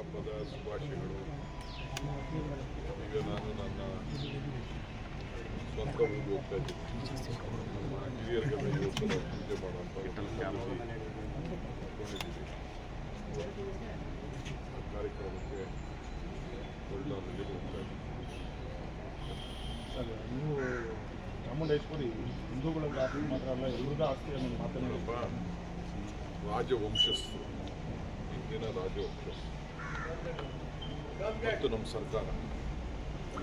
ಹಬ್ಬದ ಶುಭಾಶಯಗಳು. ಈಗ ನಾನು ನನ್ನ ಸ್ವಂತ ಊರಿಗೆ ಹೋಗ್ತಾ ಇದ್ದೀನಿ. ನಮ್ಮ ಹಿರಿಯರಿಗೆಲ್ಲ ಇವತ್ತು ಪೂಜೆ ಮಾಡುವಂಥ ಕಾರ್ಯಕ್ರಮಕ್ಕೆ ಒಳ್ಳೆ ಹೋಗ್ತಾ ಇದ್ದೀನಿ. ಚಾಮುಂಡೇಶ್ವರಿ ಹಿಂದೂಗಳ ಜಾತಿ ಮಾತ್ರ ಅಲ್ಲ ಎಲ್ಲರಿಗೂ ಆಸ್ತಿ ಅನ್ನೋ ಮಾತನ್ನು ನೋಡಪ್ಪ ರಾಜವಂಶಸ್ಥರು ಹಿಂದಿನ ರಾಜವಂಶಸ್ಥರು. ಮತ್ತು ನಮ್ಮ ಸರ್ಕಾರ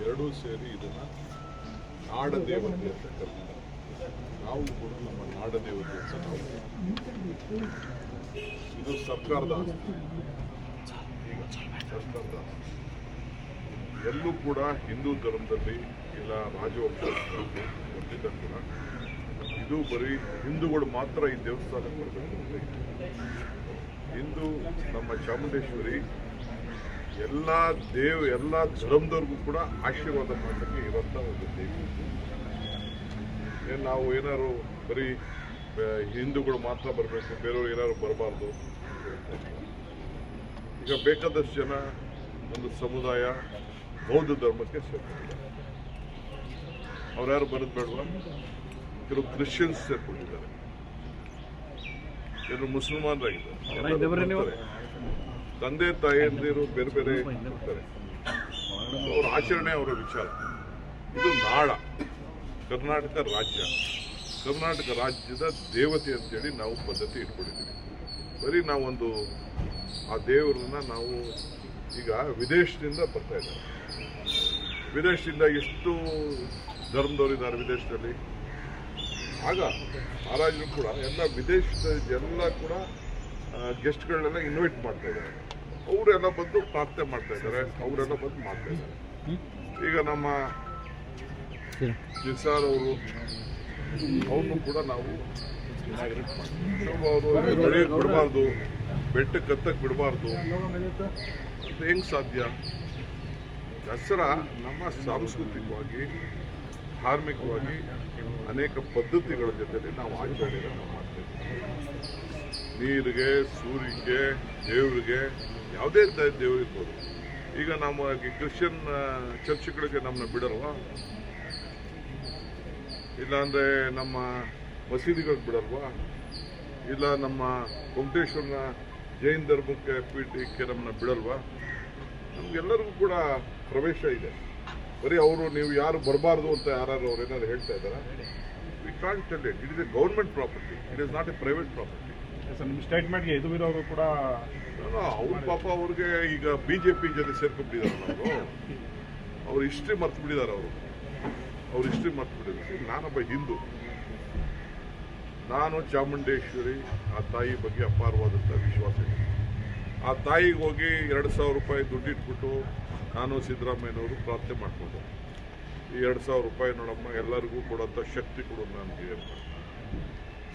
ಎರಡೂ ಸೇರಿ ಇದನ್ನ ನಾಡ ದೇವತೆ ಅಂತ ಕರೆದಿದ್ದಾರೆ. ನಾವು ಕೂಡ ನಮ್ಮ ನಾಡ ದೇವತೆ ಅಂತ ನಾವು ಇದು ಸರ್ಕಾರದ ಸರ್ಕಾರದ ಎಲ್ಲೂ ಕೂಡ ಹಿಂದೂ ಧರ್ಮದಲ್ಲಿ ಇಲ್ಲ ಗೊತ್ತಿದ್ದ ಕೂಡ ಇದು ಬರೀ ಹಿಂದೂಗಳು ಮಾತ್ರ ಈ ದೇವಸ್ಥಾನಕ್ಕೆ ಬರಬೇಕು ಅಂತ ಹಿಂದೂ ನಮ್ಮ ಚಾಮುಂಡೇಶ್ವರಿ ಎಲ್ಲ ದೇವ್ ಎಲ್ಲ ಧರ್ಮದವ್ರಿಗೂ ಕೂಡ ಆಶೀರ್ವಾದ ಮಾಡಲಿಕ್ಕೆ ಇರುವಂಥ ಒಂದು ದೇವಿ. ಏನು ನಾವು ಏನಾದ್ರು ಬರೀ ಹಿಂದೂಗಳು ಮಾತ್ರ ಬರಬೇಕು ಬೇರೆಯವ್ರು ಏನಾದ್ರು ಬರಬಾರ್ದು. ಈಗ ಬೇಕಾದಷ್ಟು ಜನ ಒಂದು ಸಮುದಾಯ ಬೌದ್ಧ ಧರ್ಮಕ್ಕೆ ಸೇರ್ಕೊಂಡಿದ್ದಾರೆ. ಅವ್ರು ಯಾರು ಬರೋದು ಬೇಡವಾ? ಕೆಲವು ಕ್ರಿಶ್ಚಿಯನ್ಸ್ ಸೇರ್ಕೊಂಡಿದ್ದಾರೆ. ಕೆಲವು ಮುಸಲ್ಮಾನರಾಗಿದ್ದಾರೆ. ತಂದೆ ತಾಯಿಯಂದಿರು ಬೇರೆ ಬೇರೆ ಇರ್ತಾರೆ. ಅವ್ರ ಆಚರಣೆ, ಅವರ ವಿಚಾರ. ಇದು ನಾಳ. ಕರ್ನಾಟಕ ರಾಜ್ಯ. ಕರ್ನಾಟಕ ರಾಜ್ಯದ ದೇವತೆ ಅಂತೇಳಿ ನಾವು ಪದ್ಧತಿ ಇಟ್ಕೊಂಡಿದ್ದೀವಿ. ಬರೀ ನಾವೊಂದು ಆ ದೇವರನ್ನ ನಾವು ಈಗ ವಿದೇಶದಿಂದ ಬರ್ತಾ ಇದ್ದಾರೆ. ವಿದೇಶದಿಂದ ಎಷ್ಟು ಧರ್ಮದವರಿದ್ದಾರೆ ವಿದೇಶದಲ್ಲಿ? ಆಗ ಮಹಾರಾಜರು ಕೂಡ ಎಲ್ಲ ವಿದೇಶದ ಎಲ್ಲ ಕೂಡ ಗೆಸ್ಟ್ಗಳನ್ನೆಲ್ಲ ಇನ್ವೈಟ್ ಮಾಡ್ತಾ ಇದ್ದಾರೆ. ಅವರೆಲ್ಲ ಬಂದು ಪ್ರಾರ್ಥನೆ ಮಾಡ್ತಾ ಇದ್ದಾರೆ. ಅವರೆಲ್ಲ ಬಂದು ಮಾಡ್ತಾ ಇದ್ದಾರೆ. ಈಗ ನಮ್ಮ ನಿಸಾರ್ ಅವರು ಅವ್ರನ್ನೂ ಕೂಡ ನಾವು ಅವರು ಬೆಳೆಯಕ್ಕೆ ಬಿಡಬಾರ್ದು, ಬೆಟ್ಟಕ್ಕೆ ಕತ್ತಕ್ಕೆ ಬಿಡಬಾರ್ದು. ಅದು ಹೆಂಗ್ ಸಾಧ್ಯ? ದಸರಾ ನಮ್ಮ ಸಾಂಸ್ಕೃತಿಕವಾಗಿ, ಧಾರ್ಮಿಕವಾಗಿ ಅನೇಕ ಪದ್ಧತಿಗಳ ಜೊತೆಯಲ್ಲಿ ನಾವು ಆಚರಣೆಗಳನ್ನು ಮಾಡ್ತೇವೆ ನೀರಿಗೆ, ಸೂರ್ಯಗೆ, ದೇವರಿಗೆ, ಯಾವುದೇ ದೇವ್ರು ಇರ್ಬೋದು ಈಗ ನಮ್ಮ ಕ್ರಿಶ್ಚಿಯನ್ ಚರ್ಚ್ಗಳಿಗೆ ನಮ್ಮನ್ನ ಬಿಡಲ್ವಾ? ಇಲ್ಲಾಂದ್ರೆ ನಮ್ಮ ಮಸೀದಿಗಳಿಗೆ ಬಿಡಲ್ವಾ? ಇಲ್ಲ ನಮ್ಮ ವೆಂಕಟೇಶ್ವರನ ಜೈನ್ ಧರ್ಮಕ್ಕೆ ಪೀಠಕ್ಕೆ ನಮ್ಮನ್ನ ಬಿಡಲ್ವ? ನಮ್ಗೆಲ್ಲರಿಗೂ ಕೂಡ ಪ್ರವೇಶ ಇದೆ. ಬರೀ ಅವರು, ನೀವು ಯಾರು ಬರಬಾರ್ದು ಅಂತ ಯಾರು ಅವ್ರು ಏನಾದ್ರು ಹೇಳ್ತಾ ಇದ್ದಾರಾ? We can't it is a government property it is not a private property sir ನಿಮ್ಮ ಸ್ಟೇಟ್ಮೆಂಟ್ಗೆ ಎದುರಿರೋರು ಕೂಡ ಅವ್ರ ಪಾಪ ಅವ್ರಿಗೆ ಈಗ ಬಿಜೆಪಿ ಜೊತೆ ಸೇರ್ಕೊಂಡ್ಬಿಟ್ಟಿದ್ದಾರೆ ಅವರು. ಅವ್ರ ಹಿಸ್ಟ್ರಿ ಮರ್ತು ಬಿಟ್ಟಿದ್ದಾರೆ ಅವರು. ಅವ್ರ ಹಿಸ್ಟ್ರಿ ಮರ್ತು ಬಿಟ್ಟಿದ್ದಾರೆ ನಾನೊಬ್ಬ ಹಿಂದೂ. ನಾನು ಚಾಮುಂಡೇಶ್ವರಿ, ಆ ತಾಯಿ ಬಗ್ಗೆ ಅಪಾರವಾದಂಥ ವಿಶ್ವಾಸ ಇದೆ. ಆ ತಾಯಿಗೆ ಹೋಗಿ ಎರಡು ಸಾವಿರ ರೂಪಾಯಿ ದುಡ್ಡಿಟ್ಬಿಟ್ಟು ನಾನು ಸಿದ್ದರಾಮಯ್ಯನವರು ಪ್ರಾರ್ಥನೆ ಮಾಡಿಕೊಂಡು. ಈ ಎರಡು ಸಾವಿರ ರೂಪಾಯಿ ನೋಡಮ್ಮ, ಎಲ್ಲರಿಗೂ ಕೊಡೋಂಥ ಶಕ್ತಿ ಕೊಡು ನನಗೆ ಅಂತ.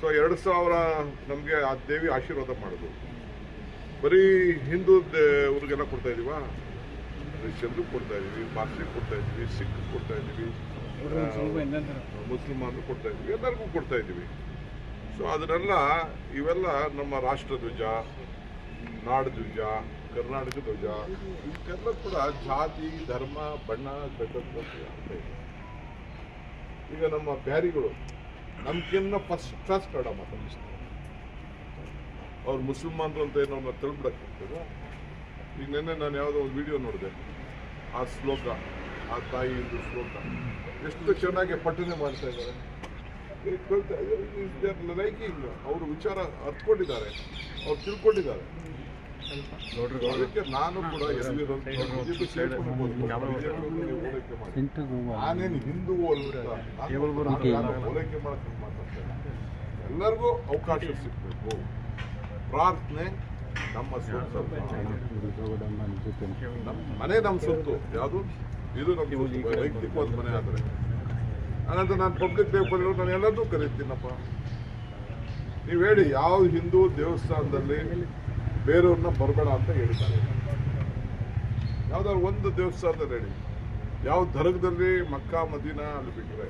ಸೊ ಎರಡು ಸಾವಿರ ನಮಗೆ ಆ ದೇವಿ ಆಶೀರ್ವಾದ ಮಾಡೋದು ಬರೀ ಹಿಂದೂ ಅವ್ರಿಗೆಲ್ಲ ಕೊಡ್ತಾ ಇದೀವಾ? ಕ್ರಿಶ್ಚಿಯನ್ಗೂ ಕೊಡ್ತಾ ಇದೀವಿ ಪಾರ್ಸಿ ಕೊಡ್ತಾ ಇದೀವಿ ಸಿಖ್ ಕೊಡ್ತಾ ಇದೀವಿ ಮುಸ್ಲಿಮಾನ್ರು ಕೊಡ್ತಾ ಇದೀವಿ, ಎಲ್ಲರಿಗೂ ಕೊಡ್ತಾ ಇದೀವಿ. ಸೊ ಅದನ್ನೆಲ್ಲ ಇವೆಲ್ಲ ನಮ್ಮ ರಾಷ್ಟ್ರ ಧ್ವಜ, ನಾಡ ಧ್ವಜ, ಕರ್ನಾಟಕ ಧ್ವಜ ಇವಕ್ಕೆಲ್ಲ ಕೂಡ ಜಾತಿ, ಧರ್ಮ, ಬಣ್ಣ ಗಡ್ಡ ಈಗ ನಮ್ಮ ಬ್ಯಾರಿಗಳು ನಮ್ಗಿನ್ನ ಫಸ್ಟ್ ಕ್ಲಾಸ್ ಕನ್ನಡ ಮಾತಾಡಿಸ್ತಾರೆ ಅವ್ರು ಮುಸಲ್ಮಾನರು ಅಂತ ಏನೋ ಅವ್ರನ್ನ ಈಗ ನಿನ್ನೆ ನಾನು ಯಾವುದೋ ಒಂದು ವಿಡಿಯೋ ನೋಡಿದೆ. ಆ ಶ್ಲೋಕ, ಆ ತಾಯಿದು ಶ್ಲೋಕ. ಎಷ್ಟು ಚೆನ್ನಾಗಿ ಪಠನೆ ಮಾಡ್ತಾ ಇದ್ದಾರೆ. ಅವರು ವಿಚಾರ ಅರ್ಥಕೊಂಡಿದ್ದಾರೆ ಅವ್ರು ತಿಳ್ಕೊಂಡಿದ್ದಾರೆ. ನಾನು ಕೂಡ ನಾನೇನು ಹಿಂದೂ ಹೋಲಿಕೆ ಮಾತಾಡ್ತೇನೆ. ಎಲ್ಲರಿಗೂ ಅವಕಾಶ ಸಿಗಬೇಕು. ಪ್ರಾರ್ಥನೆ ನಮ್ಮ ಸ್ವಂತ ನಮ್ಮ ಮನೆ ನಮ್ಮ ಸೊತ್ತು ಯಾವುದು? ಇದು ನಮ್ಮ ವೈಯಕ್ತಿಕವಾದ ಮನೆ ಆದರೆ. ಹಾಗಂತ ನಾನು ಪಬ್ಲಿಕ್ ಪೇಪರ್ ನಾನು ಎಲ್ಲದೂ ಕರೀತೀನಪ್ಪ. ನೀವು ಹೇಳಿ ಯಾವ ಹಿಂದೂ ದೇವಸ್ಥಾನದಲ್ಲಿ ಬೇರೆಯವ್ರನ್ನ ಬರಬೇಡ ಅಂತ ಹೇಳಿದ್ದಾರೆ. ಯಾವ್ದಾದ್ರು ಒಂದು ದೇವಸ್ಥಾನದಲ್ಲಿ ಹೇಳಿ ಯಾವ ದರ್ಗದಲ್ಲಿ ಮಕ್ಕಾ, ಮದೀನ ಅಲ್ಲಿ ಬಿಟ್ಟರೆ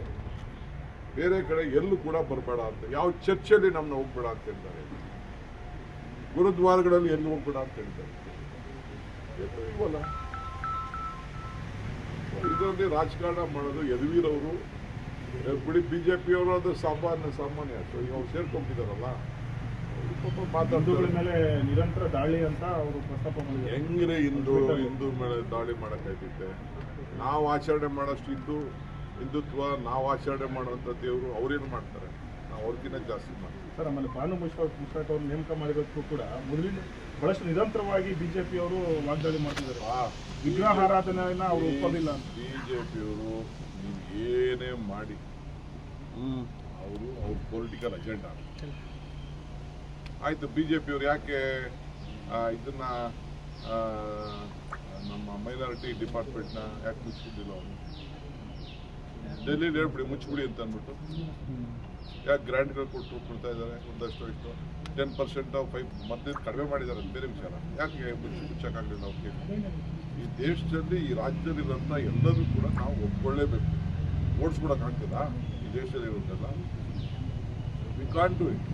ಬೇರೆ ಕಡೆ ಎಲ್ಲೂ ಕೂಡ ಬರಬೇಡ ಅಂತ, ಯಾವ ಚರ್ಚಲ್ಲಿ ನಮ್ಮನ್ನ ಹೋಗ್ಬೇಡ ಅಂತ ಹೇಳ್ತಾರೆ ಗುರುದ್ವಾರಗಳಲ್ಲಿ ಎಲ್ಲಿ ಹೋಗ್ಬೇಡ ಅಂತ ಹೇಳ್ತಾರೆ ಇವಲ್ಲ ಇದರಲ್ಲಿ ರಾಜಕಾರಣ ಮಾಡೋದು ಯದುವೀರವರು. ಬಿ ಜೆ ಪಿಯವರು ಅದು ಸಾಮಾನ್ಯ ಸಾಮಾನ್ಯ. ಅವ್ರು ಸೇರ್ಕೊಂಡಿದ್ದಾರಲ್ಲ ಹಿಂದೂಗಳ ಮೇಲೆ ನಿರಂತರ ದಾಳಿ ಅಂತ ಅವರು ಪ್ರಸ್ತಾಪ ಮಾಡಿದ್ದಾರೆ. ಹೆಂಗ್ರೆ ಹಿಂದೂ ಹಿಂದೂ ಮೇಲೆ ದಾಳಿ ಮಾಡೋಕ್ಕಾಗ್ತೈತೆ ನಾವು ಆಚರಣೆ ಮಾಡೋಷ್ಟು ಹಿಂದೂ ಹಿಂದುತ್ವ ನಾವು ಆಚರಣೆ ಮಾಡುವಂಥ ದೇವರು ಅವ್ರೇನು ಮಾಡ್ತಾರೆ? ನಾವು ಅವ್ರಿಗಿಂತ ಜಾಸ್ತಿ ಮಾಡ್ತೀವಿ. ಸರ್ ಆಮೇಲೆ ಭಾನು ಮುಷ್ಫಾಕ್ ಮುಷ್ಫಾಕ್ ಅವರು ನೇಮಕ ಮಾಡಿರೋದಕ್ಕೂ ಕೂಡ ಮೊದಲಿನ ಬಹಳಷ್ಟು ನಿರಂತರವಾಗಿ ಬಿಜೆಪಿ ಅವರು ವಾಗ್ದಾಳಿ ಮಾಡ್ತಿದ್ದಾರೆ. ಆ ಆರಾಧನೆ ಅವರು ಒಪ್ಪೋದಿಲ್ಲ ಅಂತ. ಬಿಜೆಪಿಯವರು ನೀವು ಏನೇ ಮಾಡಿ ಅವರು ಅವ್ರ ಪೊಲಿಟಿಕಲ್ ಅಜೆಂಡಾ ಆಯ್ತು ಬಿ ಯಾಕೆ ಆ, ಇದನ್ನ ಇದನ್ನು ನಮ್ಮ ಮೈನಾರಿಟಿ ಡಿಪಾರ್ಟ್ಮೆಂಟ್ನ ಯಾಕೆ ಮುಚ್ಚಿಬಿಟ್ಟಿಲ್ಲ ಅವರು? ಡೆಲ್ಲಿ ಹೇಳ್ಬಿಡಿ ಮುಚ್ಚಿಬಿಡಿ ಅಂತ ಅಂದ್ಬಿಟ್ಟು. ಯಾಕೆ ಗ್ರ್ಯಾಂಟ್ಗಳು ಕೊಟ್ಟು ಕೊಡ್ತಾ ಇದ್ದಾರೆ? ಒಂದಷ್ಟು ಇಷ್ಟು. ಟೆನ್ ಪರ್ಸೆಂಟ್ ಫೈವ್ ಮತ್ತೆ ಕಡಿಮೆ ಮಾಡಿದ್ದಾರೆ ಬೇರೆ ವಿಚಾರ. ಯಾಕೆ ಮುಚ್ಚಿ ಮುಚ್ಚಕ್ಕಾಗಲಿಲ್ಲ ಅವ್ರಿಗೆ ಈ ದೇಶದಲ್ಲಿ ಈ ರಾಜ್ಯದಲ್ಲಿರೋಂಥ ಎಲ್ಲರೂ ಕೂಡ ನಾವು ಒಪ್ಕೊಳ್ಳೇಬೇಕು. ಓಡಿಸ್ಬಿಡಕ್ಕಾಗ್ತದ ಈ ದೇಶದಲ್ಲಿ ಇರೋದೆಲ್ಲ we can't do it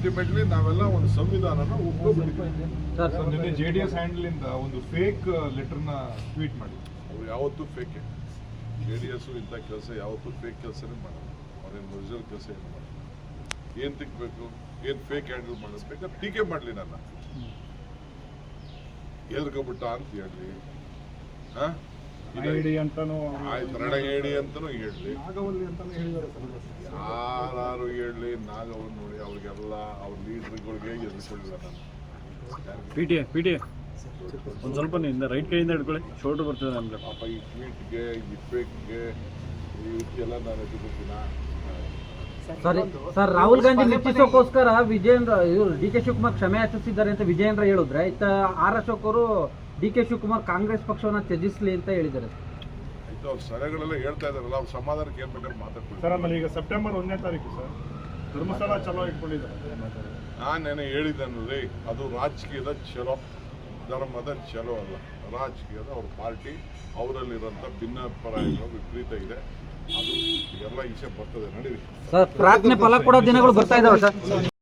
ultimately ನಾವೆಲ್ಲ ಒಂದು ಸಂವಿಧಾನನ ಒಪ್ಕೊಬಿಟ್ಟಿದ್ದೀವಿ. ಸರ್ ನಿನ್ನೆ ಜೆ ಡಿ ಎಸ್ ಹ್ಯಾಂಡಲಿಂದ ಒಂದು ಫೇಕ್ ಲೆಟರ್ನ ಟ್ವೀಟ್ ಮಾಡಿ ಅವ್ರು ಯಾವತ್ತೂ ಫೇಕ್ ಜೆ ಡಿ ಎಸ್ ಇಂಥ ಕೆಲಸ ಯಾವತ್ತೂ ಫೇಕ್ ಕೆಲಸನೇ ಮಾಡಲ್ಲ. ಅವ್ರೇನು ಒರಿಜಿನಲ್ ಕೆಲಸ ಏನು ಮಾಡಲ್ಲ. ಏನು ತಿಕ್ಬೇಕು ಏನು ಫೇಕ್ ಹ್ಯಾಂಡಲ್ ಮಾಡಿಸ್ಬೇಕು ಟೀಕೆ ಮಾಡಲಿ ನನ್ನ. ಎದ್ರಕೊಬಿಟ್ಟ ಅಂತ ಹೇಳಿ. ಹಾಂ? ಐಡಿ ಅಂತಾನು ಕನ್ನಡ ಐಡಿ ರಣಗೇಡಿ ಅಂತಲೂ ಹೇಳಲಿ. ನಾಗವಲ್ಲಿ ಅಂತಾನು ಹೇಳಿದ್ದಾರೆ ಸರ್ ಯಾರು ಹೇಳಲಿ ನಾಗವಲ್ಲಿ ನೋಡಿ ಅವ್ರಿಗೆಲ್ಲ ಅವ್ರ ಲೀಡರ್ಗಳಿಗೆ ಎದುರ್ಕೊಳ್ಳಿಲ್ಲ ನಾನು. ಪಿ ಟಿ ಪಿ ಟಿ ಒಂದು ಸ್ವಲ್ಪ ನಿಂದ ರೈಟ್ ಕೈಯಿಂದ ಹಿಡ್ಕೊಳ್ಳಿ ಶೋಲ್ಡರ್ ಬರ್ತದೆ ನಮ್ಗೆ ಪಾಪ ಈ ಟ್ವೀಟ್ಗೆ ಈ ಫೇಕ್ಗೆ ಇವಕ್ಕೆಲ್ಲ ನಾನು ಎದುರಿಸ್ತೀನ. ಸರ್ ಸರ್ ರಾಹುಲ್ ಗಾಂಧಿ ಮೆಚ್ಚಿಸೋಕೋಸ್ಕರ ವಿಜಯೇಂದ್ರ ಇವರು ಡಿ ಕೆ ಶಿವಕುಮಾರ್ ಕ್ಷಮೆ ಯಾಚಿಸಿದ್ದಾರೆ ಅಂತ ವಿಜಯೇಂದ್ರ ಹೇಳಿದ್ರೆ ಇತ್ತ ಆರ್ ಅಶೋಕ್ ಅವರು ಡಿ ಕೆ ಶಿವಕುಮಾರ್ ಕಾಂಗ್ರೆಸ್ ಪಕ್ಷವನ್ನ ತ್ಯಜಿಸಲಿ ಅಂತ ಹೇಳಿದ್ದಾರೆ. ಆಯ್ತು ಅವ್ರು ಸಲಹೆಗಳೆಲ್ಲ ಹೇಳ್ತಾ ಇದಾರಲ್ಲ ಅವ್ರ ಸಮಾಧಾನಕ್ಕೆ ಏನ್ ಬೇಕಾದ್ರೆ ಮಾತಾಡ್ಕೊಳ್ಳಿ. ಸರ್ ಆಮೇಲೆ ಈಗ ಸೆಪ್ಟೆಂಬರ್ ಒಂದನೇ ತಾರೀಕು ಸರ್. ಧರ್ಮಸ್ಥಳ ಚಲೋ ಇಟ್ಕೊಂಡಿದ್ದಾರೆ. ನಾನೇನು ನೆನೆ ರೇ ಅದು ರಾಜಕೀಯದ ಚಲೋ ಧರ್ಮದ ಚಲೋ ಅಲ್ಲ. ರಾಜಕೀಯದ ಅವ್ರ ಪಾರ್ಟಿ ಅವರಲ್ಲಿರೋಂಥ ಭಿನ್ನಾಭಿಪ್ರಾಯಗಳು ವಿಪರೀತ ಇದೆ. ಅದು ಎಲ್ಲ ಈಚೆ ಬರ್ತದೆ ನಡೀರಿ. ಸರ್ ಪ್ರಾರ್ಥನೆ ಫಲ ಕೊಡೋ ದಿನಗಳು ಬರ್ತಾ ಇದಾವೆ ಸರ್.